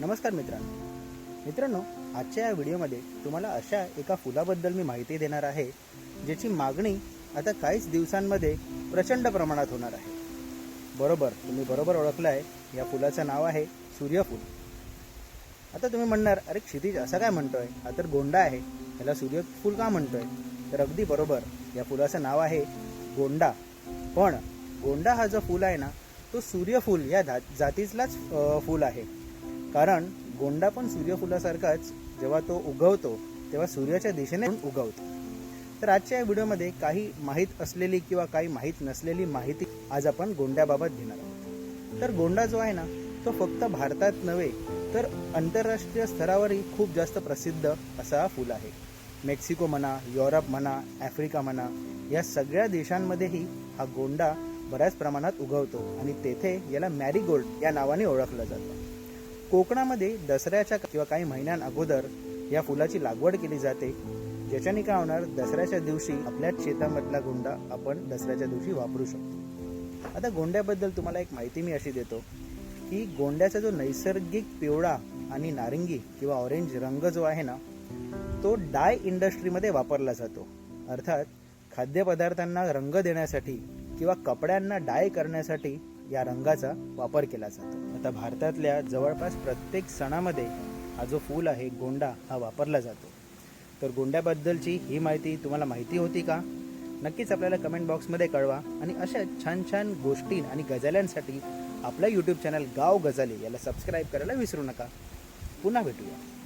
नमस्कार मित्रांनो. मित्रांनो आजच्या या व्हिडिओमध्ये तुम्हाला अशा एका फुलाबद्दल मी माहिती देणार आहे ज्याची मागणी आता काहीच दिवसांमध्ये प्रचंड प्रमाणात होणार आहे. बरोबर तुम्ही बरोबर ओळखलं आहे या फुलाचं नाव आहे सूर्यफूल. आता तुम्ही म्हणणार अरे क्षितिज असं काय म्हणतोय? हा तर गोंडा आहे याला सूर्यफूल का म्हणतोय? तर अगदी बरोबर या फुलाचं नाव आहे गोंडा. पण गोंडा हा जो फूल आहे ना तो सूर्यफूल या धा फूल आहे. कारण गोंडा पण सूर्यफुलासारखाच जेव्हा तो उगवतो तेव्हा सूर्याच्या दिशेने उगवतो. तर आजच्या या व्हिडिओमध्ये काही माहीत असलेली किंवा काही माहीत नसलेली माहिती आज आपण गोंड्याबाबत घेणार आहोत. तर गोंडा जो आहे ना तो फक्त भारतात नव्हे तर आंतरराष्ट्रीय स्तरावरही खूप जास्त प्रसिद्ध असा हा फूल आहे. मेक्सिको म्हणा युरोप म्हणा आफ्रिका म्हणा या सगळ्या देशांमध्येही हा गोंडा बऱ्याच प्रमाणात उगवतो आणि तेथे याला मॅरीगोल्ड या नावाने ओळखलं जातं. कोकणामध्ये दसऱ्याच्या किंवा काही महिन्यां अगोदर या फुलाची लागवड केली जाते. ज्याच्याने काय होणार? दसऱ्याच्या दिवशी आपल्याच शेतामधला गोंडा आपण दसऱ्याच्या दिवशी वापरू शकतो. आता गोंड्याबद्दल तुम्हाला एक माहिती मी अशी देतो की गोंड्याचा जो नैसर्गिक पिवळा आणि नारिंगी किंवा ऑरेंज रंग जो आहे ना तो डाय इंडस्ट्रीमध्ये वापरला जातो. अर्थात खाद्यपदार्थांना रंग देण्यासाठी किंवा कपड्यांना डाय करण्यासाठी या रंगाचा वापर केला जातो. आता भारतातल्या जवळपास प्रत्येक सणामध्ये हा जो फूल आहे गोंडा हा वापरला जातो. तर गोंड्याबद्दलची ही माहिती तुम्हाला माहिती होती का? नक्कीच आपल्याला कमेंट बॉक्समध्ये कळवा आणि अशा छान छान गोष्टी आणि गजाल्यांसाठी आपलं यूट्यूब चॅनल गाव गजाली याला सबस्क्राईब करायला विसरू नका. पुन्हा भेटूया.